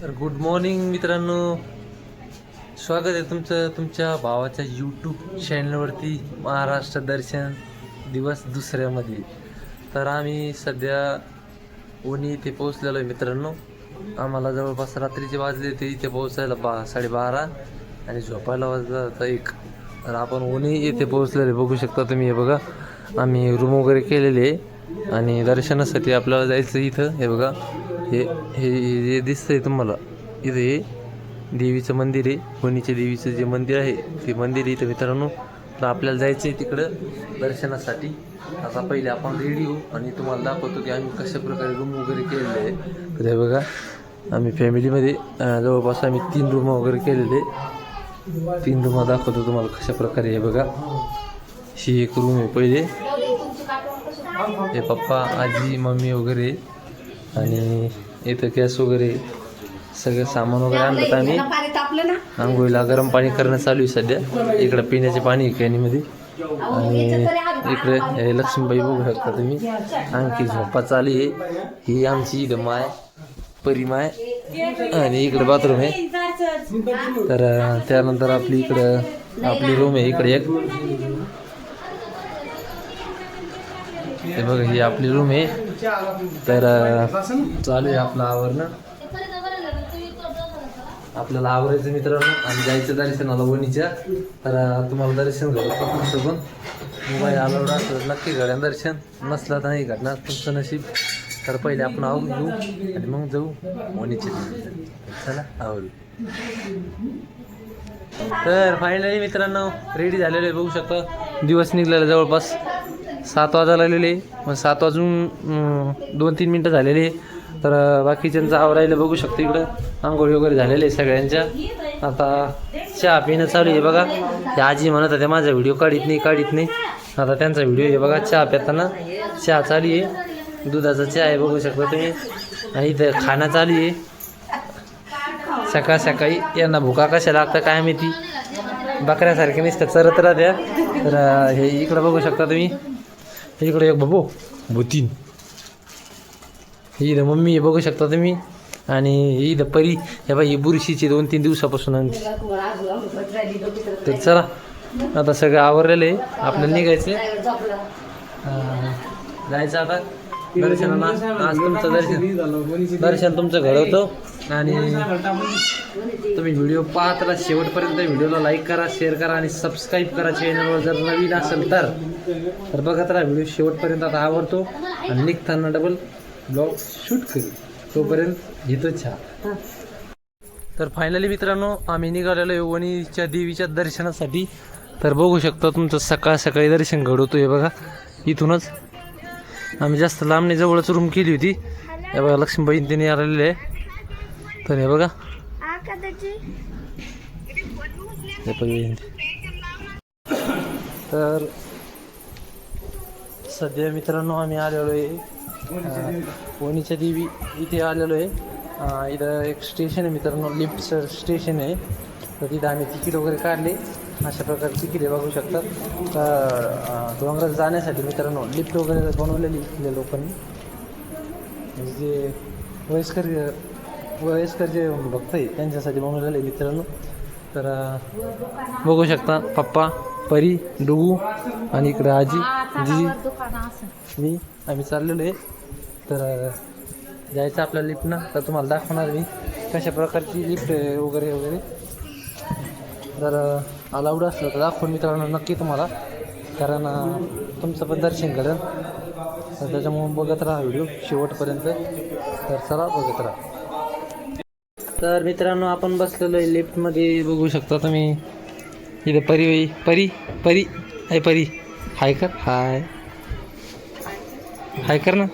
तर good morning मित्रांनो. स्वागत आहे तुमचं तुमच्या भावाच्या यूट्यूब चॅनलवरती महाराष्ट्र दर्शन दिवस दुसऱ्यामध्ये. तर आम्ही सध्या ओणी इथे पोहोचलेलो आहे मित्रांनो. आम्हाला जवळपास रात्रीचे वाजले ते इथे पोहोचायला बा साडेबारा आणि झोपायला वाजला होता एक. तर आपण ओणी येथे पोहोचलेले बघू शकता तुम्ही हे बघा. आम्ही रूम वगैरे केलेले आहे आणि दर्शनासाठी आपल्याला जायचं इथं. हे बघा. हे हे हे दिसतंय तुम्हाला. इथं हे देवीचं मंदिर आहे. वणीच्या देवीचं जे मंदिर आहे ते मंदिर इथं मित्रांनो. तर आपल्याला जायचं आहे तिकडं दर्शनासाठी. आता पहिले आपण रेडी होऊ आणि तुम्हाला दाखवतो की आम्ही कशा प्रकारे रूम वगैरे केलेले आहे. तर हे बघा आम्ही फॅमिलीमध्ये जवळपास आम्ही तीन रूम वगैरे केलेले. तीन रूम दाखवतो तुम्हाला कशा प्रकारे हे बघा. ही एक रूम आहे पहिले. हे पप्पा आजी मम्मी वगैरे. आणि इथं गॅस वगैरे सगळं सामान वगैरे आणलं तर आम्ही आंघोळीला गरम पाणी करणं चालू आहे सध्या. इकडं पिण्याचे पाणी कॅनीमध्ये. आणि इकडे लक्ष्मीबाई बघू शकता तुम्ही. आणखी झोपा चालू आहे. ही आमची इथं माय परी माय. आणि इकडे बाथरूम आहे. तर त्यानंतर आपली इकडं आपली रूम आहे इकडे एक. बघा ही आपली रूम आहे. तर चालू आहे आपलं आवरणं. आपल्याला आवरायचं मित्रांनो आणि जायचं दर्शनाला वणीच्या. तर तुम्हाला दर्शन घडत पण मोबाईल अलाउड असलं नक्की घड्या दर्शन. नसलं तर नाही घडणार तुमचं नशीब. तर पहिले आपण आवरून घेऊ आणि मग जाऊ वणीच्या. चला आवरू. तर फायनली मित्रांनो रेडी झालेले बघू शकता. दिवस निघलेला जवळपास. सात वाजायला आलेले मग सात वाजून दोन तीन मिनटं झालेले. तर बाकीच्यांचं आवरायला बघू शकतो इकडं. आंघोळी वगैरे झालेले आहे सगळ्यांच्या. आता चहा पिणं चालू आहे बघा. हे आजी म्हणत होत्या माझा व्हिडिओ काढीत नाही काढीत नाही. आता त्यांचा व्हिडिओ आहे बघा चहा पिताना चहा चालू आहे. दुधाचा चहा आहे बघू शकता तुम्ही. आणि इथं खाणं चालू आहे. सकाळ सकाळी यांना भुका कशा लागतं काय माहिती? बकऱ्यासारखे नुसतं चरत राहत्या. तर हे इकडं बघू शकता तुम्ही. इकडे एक बाबू. भूतीन ही इथं मम्मी आहे बघू शकता तुम्ही. आणि ही इथं परी. हे बाई ही बुरशीची दोन तीन दिवसापासून आणते. तर चला आता सगळं आवरलेलं आहे. आपल्याला निघायचं आहे. जायचं आता. दर्शनाला. आज तुमचं दर्शन. दर्शन तुमचं घडवतो. आणि तुम्ही व्हिडिओ पाहत राहा शेवटपर्यंत व्हिडिओला लाईक करा शेअर करा आणि सबस्क्राईब करा चॅनलवर जर नवीन असेल तर. तर बघत राहा व्हिडिओ शेवटपर्यंत आता आवडतो. आणि निघताना डबल ब्लॉग शूट करू. तोपर्यंत घेतो छा तर फायनली मित्रांनो आम्ही निघालेलो आहे वणीच्या देवीच्या दर्शनासाठी. तर बघू शकता तुमचं सकाळ सकाळी दर्शन घडवतो हे बघा. इथूनच आम्ही जास्त लांबने जवळच रूम केली होती. हे बघा लक्ष्मीबाई तिने आलेले आहे. तर हे बघा. तर सध्या मित्रांनो आम्ही आलेलो आहे अं, वणीच्या देवी इथे आलेलो आहे. इथं एक स्टेशन आहे मित्रांनो लिफ्टचं स्टेशन आहे. तर तिथं आम्ही तिकीट वगैरे काढले. अशा प्रकारची तिकीट बघू शकतात. तर डोंगरात जाण्यासाठी मित्रांनो लिफ्ट वगैरे बनवलेली इथल्या लोकांनी. म्हणजे जे वयस्कर वयस्कर जे भक्त आहे त्यांच्यासाठी बनवलेले मित्रांनो. तर बघू शकता पप्पा परी डुगू आणि इकडं आजी जी मी आम्ही चाललेलो आहे. तर जायचं आपल्या लिफ्टनं तर तुम्हाला दाखवणार मी कशा प्रकारची लिफ्ट वगैरे वगैरे. तर अलाउड असलं तर दाखवून मित्रांनो नक्की तुम्हाला. कारण तुमचं पण दर्शन घडेल. तर त्याच्यामुळे बघत राहा व्हिडिओ शेवटपर्यंत. तर चला बघत राहा. तर मित्रांनो आपण बसलेलो आहे लिफ्टमध्ये बघू शकता तुम्ही. इथं परी परी परी. हाय परी. हाय कर. हाय हाय कर ना.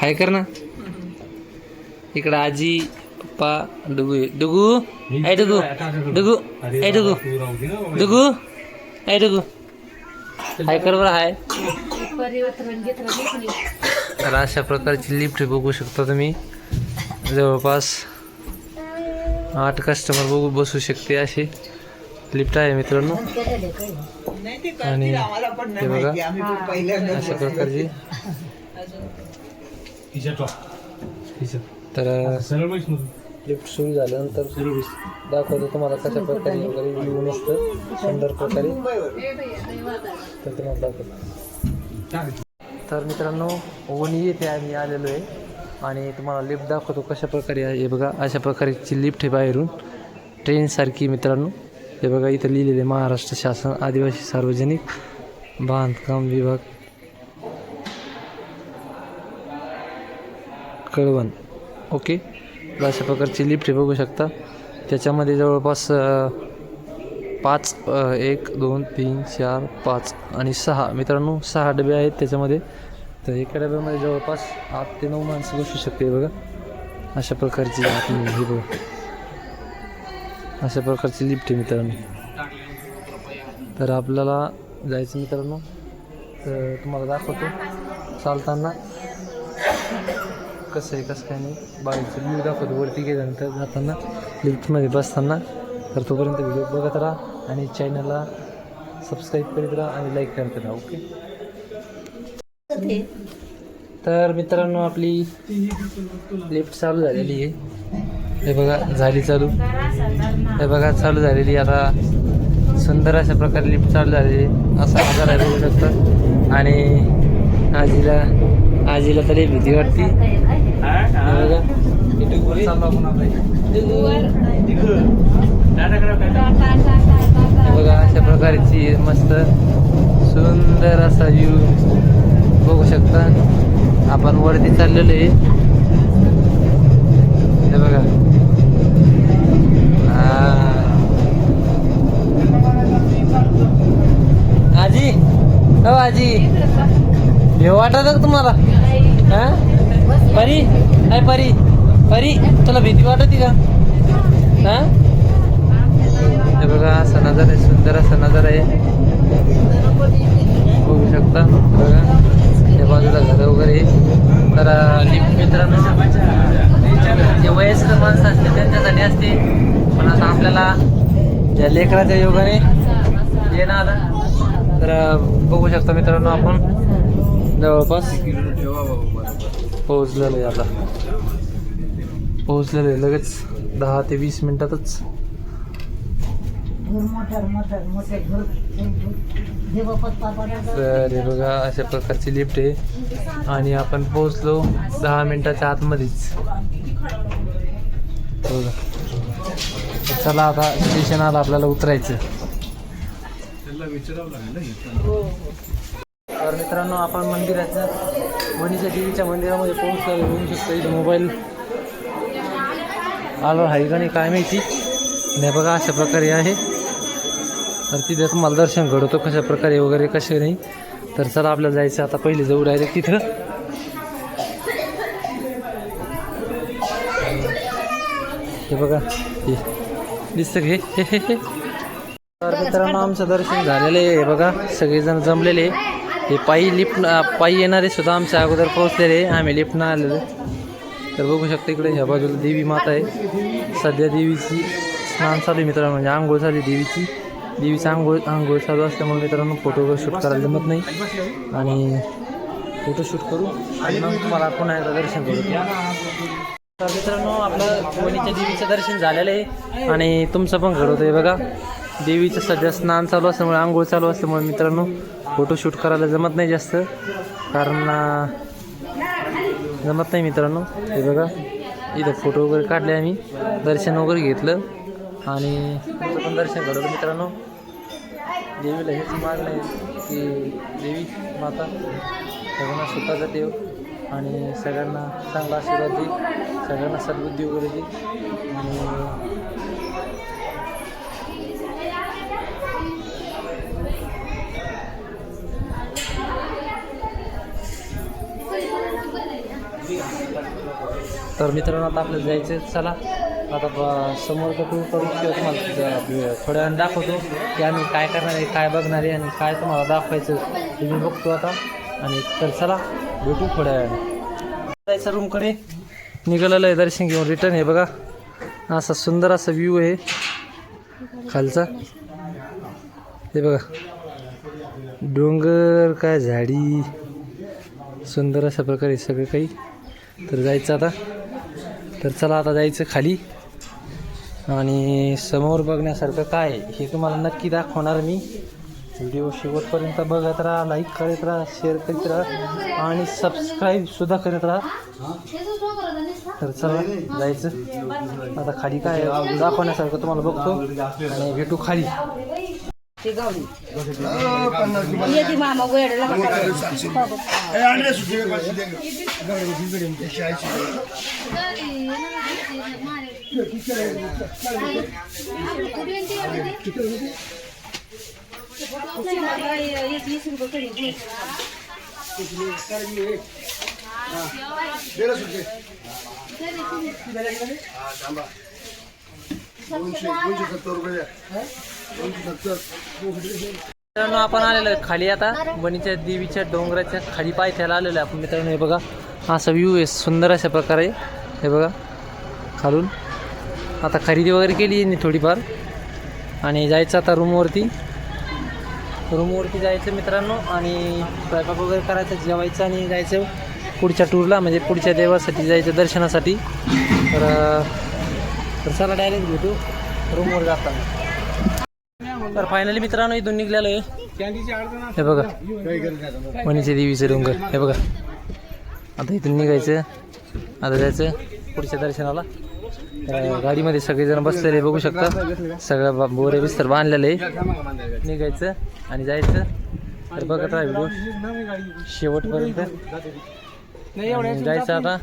हाय कर ना. इकडं आजी पप्पा डुगू. डुगू ऐ डुगू डुगू ऐ डुगू डुगू ऐ डुगू हाय कर बरं हाय तर अशा प्रकारची लिफ्ट बघू शकता तुम्ही जवळपास आठ कस्टमर बघू बसू शकते अशी लिफ्ट आहे मित्रांनो आणि हे बघा अशा प्रकारची तर सरळ वैष्णव लिफ्ट सुरू झाल्यानंतर दाखवतो तुम्हाला कशा प्रकारे वगैरे येऊन नसतं सुंदर प्रकारे. तर तुम्हाला दाखवतो. तर मित्रांनो वणी येथे आम्ही आलेलो आहे आणि तुम्हाला लिफ्ट दाखवतो कशा प्रकारे आहे. हे बघा अशा प्रकारची लिफ्ट आहे बाहेरून. ट्रेनसारखी मित्रांनो. हे बघा इथं लिहिलेले महाराष्ट्र शासन आदिवासी सार्वजनिक बांधकाम विभाग. कळवण. ओके अशा प्रकारची लिफ्ट बघू शकता. त्याच्यामध्ये जवळपास पाच एक दोन तीन चार पाच आणि सहा. मित्रांनो सहा डबे आहेत त्याच्यामध्ये. तर एका डब्यामध्ये जवळपास आठ ते नऊ माणसं बसू शकते बघा. अशा प्रकारची आतमध्ये हे बघा. अशा प्रकारची लिफ्ट आहे मित्रांनो. तर आपल्याला जायचं मित्रांनो. तर तुम्हाला दाखवतो. चालताना कसं आहे कसं काय नाही. बाईचं मी दाखवतो वरती गेल्यानंतर जाताना लिफ्टमध्ये बसताना. तर तोपर्यंत व्हिडिओ बघत राहा आणि चॅनलला सबस्क्राईब करीत राहा आणि लाईक करत राहा ओके तर मित्रांनो आपली लिफ्ट चालू झालेली आहे. हे बघा झाली चालू. हे बघा चालू झालेली आता सुंदर अशा प्रकारे लिफ्ट चालू झालेली आहे. असा आजार आहे बघू शकता. आणि आजीला आजीला तरी भीती वाटते. बघा. अशा प्रकारची मस्त सुंदर असा व्ह्यू बघू शकता. आपण वरती चाललेलो आहे. हे बघा. आजी हो आजी. हे वाटत तुम्हाला. परी? काय परी. परी तुला भीती वाटत का? हा? हे बघा असा नजर आहे सुंदर असा नजर आहे. बघू शकता बघा. त्या बाजूला घर वगैरे. आहे. तर मित्रांनो जे वयस्कर माणसं असते त्यांच्यासाठी असते. पण आता आपल्याला या लेकराच्या योगाने येणार. तर बघू शकता मित्रांनो आपण. जवळपास. पोहोचलेलं आहे आता. पोहोचलेलं आहे लगेच दहा ते वीस मिनिटातच. तर हे बघा अशा प्रकारची लिफ्ट आहे. आणि आपण पोहोचलो दहा मिनिटाच्या आतमध्येच. बघा. चला आता स्टेशनाला आपल्याला उतरायचं. तर मित्रांनो आपण मंदिराच्या वणीच्या देवीच्या मंदिरामध्ये पोहोचलो होऊ शकतो इथे मोबाईल आलो आहे का नाही काय माहिती. नाही बघा अशा प्रकारे आहे. तर तिथे तुम्हाला दर्शन घडवतो कशा प्रकारे वगैरे कसे नाही. तर चला आपल्याला जायचं आता पहिले जाऊ डायरेक्ट तिथं. हे बघा हे दिसतं घे हे. तर मित्रांनो आमचं दर्शन झालेलं आहे. हे बघा सगळेजण जमलेले आहे. हे पायी लिफ्ट पायी येणारे सुद्धा आमच्या अगोदर पोहोचलेले आम्ही लिफ्टनं आलेलो तर बघू शकतो इकडे ह्या बाजूला देवी माता आहे. सध्या देवीची स्नान चालू मित्रांनो. म्हणजे आंघोळ झाली देवीची. देवीची आंघोळ आंघोळ चालू असल्यामुळे मित्रांनो फोटो शूट करायला जमत नाही. आणि फोटोशूट करू आणि मग तुम्हाला पुन्हा एकदा दर्शन करू. तर मित्रांनो आपलं वणीच्या देवीचं दर्शन झालेलं आहे. आणि तुमचं पण घडवतं आहे बघा. देवीचं सध्या स्नान चालू असल्यामुळे आंघोळ चालू असल्यामुळे मित्रांनो फोटोशूट करायला जमत नाही जास्त. कारण जमत नाही मित्रांनो. हे बघा इथं फोटो वगैरे काढले आम्ही. दर्शन वगैरे घेतलं. आणि पण दर्शन घडवलं मित्रांनो. देवीला हेच मागणं आहे की देवी माता सगळ्यांना सुखाचा देव आणि सगळ्यांना चांगला आशीर्वाद दे. सगळ्यांना सद्बुद्धी वगैरे दे. आणि तर मित्रांनो आता आपल्याला जायचं आहे. चला आता ब- समोरचं टूर करू किंवा तुम्हाला थोड्या वेळाने दाखवतो की आम्ही काय करणार आहे काय बघणार आहे आणि काय तुम्हाला दाखवायचं तुम्ही बघतो आता. आणि तर चला भेटू थोड्या वेळाने. जायचं रूमकडे निघालेलं आहे दर्शन घेऊन. रिटर्न आहे बघा. असा सुंदर असा व्ह्यू आहे. खालचा. हे बघा. डोंगर काय झाडी. सुंदर अशा प्रकारे सगळं काही. तर जायचं आता. तर चला आता जायचं खाली. आणि समोर बघण्यासारखं काय आहे हे तुम्हाला नक्की दाखवणार मी. व्हिडिओ शेवटपर्यंत बघत राहा लाईक करत राहा शेअर करीत राहा आणि सबस्क्राईब सुद्धा करत राहा. तर चला जायचं. आता खाली काय दाखवण्यासारखं तुम्हाला बघतो. आणि भेटू खाली. ते गावडी येते मामा वेळेला मित्रांनो आपण आलेलो आहे खाली आता. वणीच्या देवीच्या डोंगराच्या खाली पायथ्याला आलेलो आहे आपण. मित्रांनो हे बघा. असा व्ह्यू आहे. सुंदर अशा प्रकारे. हे बघा. खालून. आता खरेदी वगैरे केली आहे थोडीफार. आणि जायचं आता रूमवरती रूमवरती जायचं मित्रांनो. आणि स्वयंपाक वगैरे करायचं जेवायचं आणि जायचं पुढच्या टूरला म्हणजे पुढच्या देवासाठी जायचं दर्शनासाठी. तर तर चला डायरेक्ट भेटू. रूमवर जाताना. तर फायनली मित्रांनो इथून निघलेलो आहे हे बघा. मनीचे देवीचे डोंगर. हे बघा. आता इथून निघायचं. आता जायचं पुढच्या दर्शनाला. गाडीमध्ये सगळेजण बसलेले बघू शकता. सगळं बा- बोरे बिस्तर बांधलेले निघायचं आणि जायचं. तर बघत राहा शेवटपर्यंत. आणि जायचं आता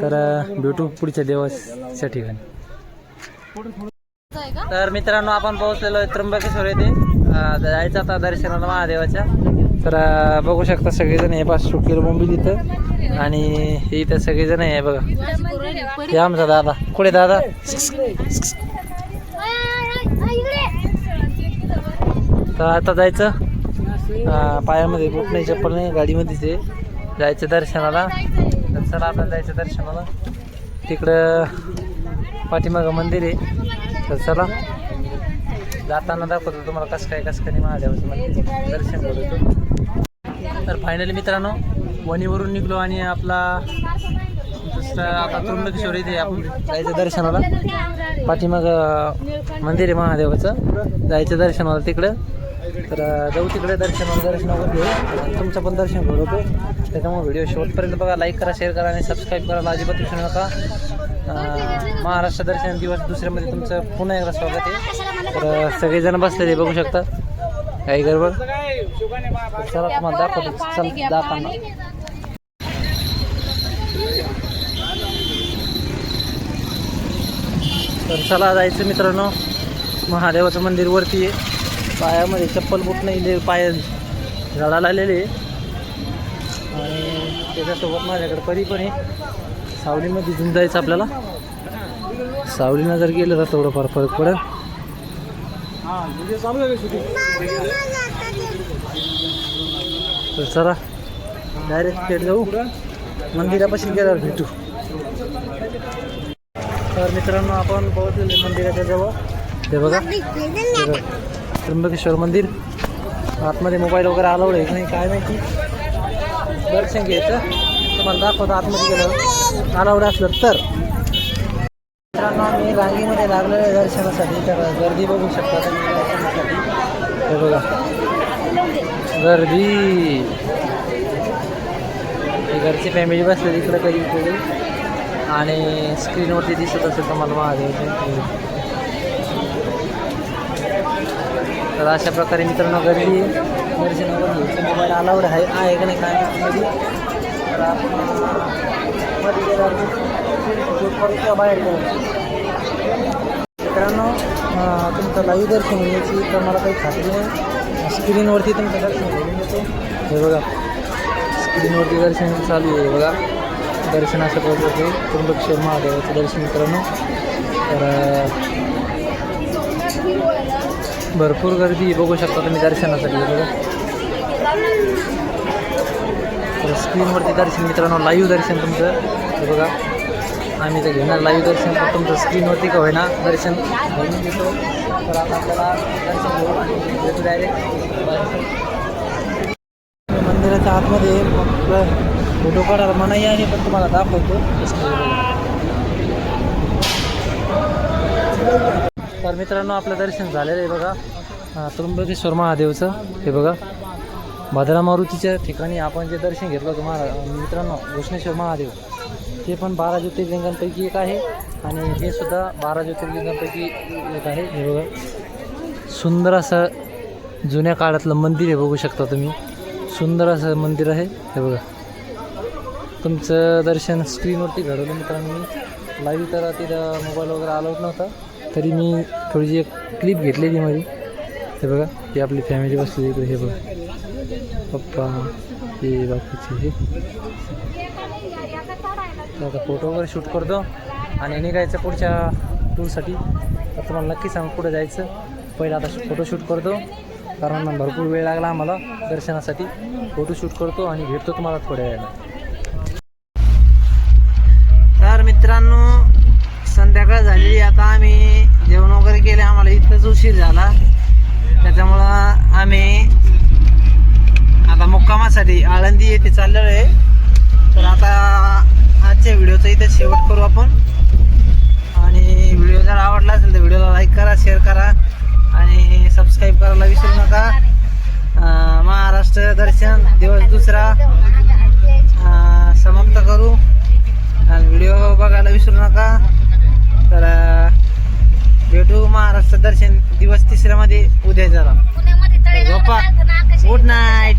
तर भेटू पुढच्या देवाच्या ठिकाणी. तर मित्रांनो आपण पोहोचलेलो आहे त्र्यंबकेश्वर येथे. जायचं आता दर्शनाला महादेवाच्या. तर बघू शकता सगळेजण हे पाच किलो मुंबई इथं आणि हे इथं सगळेजण आहे बघा. हे आमचा दादा. कुठे दादा? तर आता जायचं. पायामध्ये बुट नाही चप्पल नाही गाडीमध्येच आहे. जायचं दर्शनाला. तर चला आपल्याला जायचं दर्शनाला. तिकडं पाठीमागं मंदिर आहे. तर चला. जाताना दाखवतो तुम्हाला कसं काय कसं काय नाही महादेवाचं मंदिर. दर्शन करतो तर फायनली मित्रांनो वणीवरून निघलो आणि आपला दुसरा आता त्र्यंबकेश्वर इथे आपण जायचं दर्शनाला. पाठीमाग मंदिर आहे महादेवाचं. जायचं दर्शनाला तिकडं. तर जाऊ तिकडे दर्शन वगैरे घेऊ. तुमचं पण दर्शन घडवतो त्याच्यामुळे व्हिडिओ शेवटपर्यंत बघा लाईक करा शेअर करा आणि सबस्क्राईब करायला अजिबात विसरू नका. महाराष्ट्र दर्शन दिवस दुसऱ्यामध्ये तुमचं पुन्हा एकदा स्वागत आहे. तर सगळेजण बसलेले बघू शकता. काही गडबड? चला तुम्हाला दाखवतो. चल दाखवणार तर चला जायचं मित्रांनो. महादेवाचं मंदिर वरती आहे. पायामध्ये चप्पल बुट नाही ले पाय झाडाला आलेले आहे आणि त्याच्यासोबत माझ्याकडे परी पण आहे. सावलीमध्ये घेऊन जायचं आपल्याला. सावलीनं जर गेलं तर थोडंफार फरक पडेल. तर चला डायरेक्ट थेट जाऊ. मंदिरापाशी गेल्यावर भेटू. तर मित्रांनो आपण पोहोचलेले मंदिराच्या जवळ. हे बघा. त्र्यंबकेश्वर मंदिर. आतमध्ये मोबाईल वगैरे अलाउड आहे नाही काय माहिती. दर्शन घ्यायचं. तुम्हाला दाखवतो आतमध्ये गेलं. अलाउड असलं तर. मित्रांनो आम्ही रांगेमध्ये लागलेलं आहे दर्शनासाठी. तर गर्दी बघू शकता तुम्ही. दर्शनासाठी हे बघा. गर्दी. घरची फॅमिली बसलेली इकडं कधी इकडे. आणि स्क्रीनवरती दिसत असेल तुम्हाला महादेवाचे तर अशा प्रकारे मित्रांनो गर्दी दर्शन घ्यायचं मोबाईल अलाउड आहे आहे का नाही काय माहिती तर आपण बाहेर मित्रांनो तुमचं लाईव्ह दर्शन घ्यायची तर मला काही खात्री नाही. स्क्रीनवरती तुमचं दर्शन घेऊन येतो हे बघा स्क्रीनवरती दर्शन चालू आहे बघा. दर्शन असं ते त्र्यंबकेश्वर महादेवाचं दर्शन मित्रांनो. तर भरपूर गर्दी बघू शकता तुम्ही दर्शनासाठी तर स्क्रीनवरती दर्शन मित्रांनो लाईव्ह दर्शन तुमचं. बघा. आम्ही तर घेणार लाईव्ह दर्शन तुमचं स्क्रीनवरती का होईना दर्शन. घेऊन घेतो तर आता आपल्याला दर्शन घेऊ आणि डायरेक्ट मंदिराच्या आतमध्ये फोटो काढायला मनाई आहे पण तुम्हाला दाखवतो. तर मित्रांनो आपलं दर्शन झालेलं आहे बघा. त्र्यंबकेश्वर महादेवचं. हे बघा भद्रा मारुतीच्या ठिकाणी आपण जे दर्शन घेतलं तुम्हाला मित्रांनो घृष्णेश्वर महादेव. ते पण बारा ज्योतिर्लिंगांपैकी एक आहे आणि हे सुद्धा बारा ज्योतिर्लिंगांपैकी एक आहे. हे बघा सुंदर असं जुन्या काळातलं मंदिर आहे बघू शकता तुम्ही. सुंदर असं मंदिर आहे हे बघा. तुमचं दर्शन स्क्रीनवरती घडवलं मित्रांनो मी. लाईव्ह तर तिथं मोबाईल वगैरे आलोच नव्हता. तरी मी थोडीशी एक क्लिप घेतलेली माझी. हे बघा ही आपली फॅमिली बसलेली इकडे हे बघा. पप्पा हे बाकीचे हे. तर आता फोटो वगैरे शूट करतो आणि निघायचं पुढच्या टूरसाठी तर तुम्हाला नक्की सांग कुठं जायचं. पहिलं आता फोटो शूट करतो. कारण भरपूर वेळ लागला आम्हाला दर्शनासाठी. फोटो शूट करतो आणि भेटतो तुम्हाला थोड्या वेळाला उशीर झाला. त्याच्यामुळं आम्ही आता मुक्कामासाठी आळंदी येथे चाललेलो आहे. तर आता आजच्या व्हिडिओचा इथे शेवट करू आपण. आणि व्हिडिओ जर आवडला असेल तर व्हिडिओला लाईक करा शेअर करा आणि सबस्क्राईब करायला विसरू नका. महाराष्ट्र दर्शन दिवस दुसरा. समाप्त करू. आणि व्हिडिओ बघायला विसरू नका. तर भेटू महाराष्ट्र दर्शन दिवस तिसऱ्यामध्ये उद्या जरा. झोपा. Good night